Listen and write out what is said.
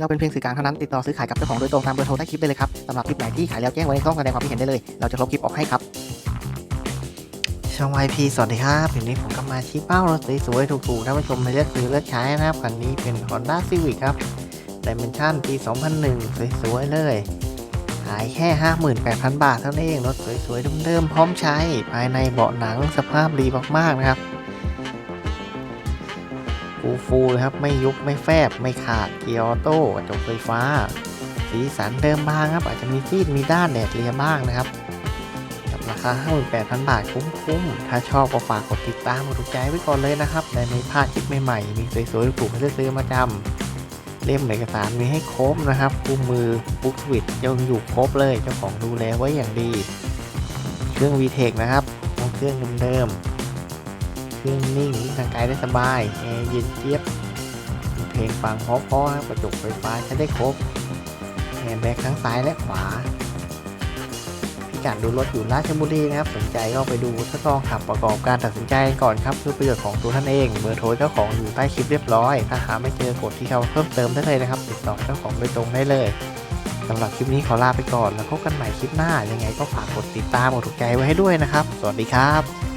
เราเป็นเพียงสื่อกลางเท่านั้นติดต่อซื้อขายกับเจ้าของโดยตรงตามเบอร์โทรใต้คลิปได้เลยครับสำหรับคลิปไหนที่ขายแล้วแจ้งไว้ในช่องแสดงความคิดเห็นได้เลย เราจะลบคลิปออกให้ครับช่อง YP สวัสดีครับวันนี้ผมก็มาชี้เป้ารถสวยๆถูกๆท่านผู้ชมมาเลือกซื้อเลือกใช้นะครับคันนี้เป็น Honda Civic ครับ Dimension ปี 2001 สวยๆเลย ขายแค่ 58,000 บาทเท่านั้นเองรถสวยๆเดิมๆพร้อมใช้ภายในเบาะหนังสภาพดีมากๆนะครับ ฟูฟูๆเลยครับ ไม่ยุบไม่แฟบไม่ขาดเกียร์ออโต้กระจกไฟฟ้า สีสันเดิมบางครับ อาจจะมีซีดมีด้านแดดเลียบ้างนะครับกับราคา 58,000 บาทคุ้มๆ ถ้าชอบก็ฝากกดติดตามกดถูกใจไว้ก่อนเลยนะครับได้ไม่พลาดคลิปใหม่ๆ มีสวยๆถูกให้เลือกซื้อมาจำเล่มเอกสารมีให้ครบนะครับคู่มือบุ๊กสวิตยังอยู่ครบเลยเจ้าของดูแลไว้อย่างดี เครื่อง VTEC นะครับเครื่องเดิมๆ เครื่องนิ่งวิ่งทางไกลได้สบายแอร์เย็นเจี๊ยบเพลงฟังเพราะๆครับกระจกไฟฟ้าใช้ได้ครบแฮนด์แบ็กทั้งซ้ายและขวา พิกัดดูรถอยู่ราชบุรีนะครับ สนใจก็ไปดูทดลองขับประกอบการตัดสินใจก่อนครับเพื่อประโยชน์ของตัวท่านเอง เบอร์โทรเจ้าของอยู่ใต้คลิปเรียบร้อย ถ้าหาไม่เจอกดที่เขาเพิ่มเติมได้เลยนะครับ ติดต่อเจ้าของโดยตรงได้เลยสำหรับคลิปนี้ขอลาไปก่อน แล้วพบกันใหม่คลิปหน้า ยังไงก็ฝากกดติดตามกดถูกใจไว้ให้ด้วยนะครับ สวัสดีครับ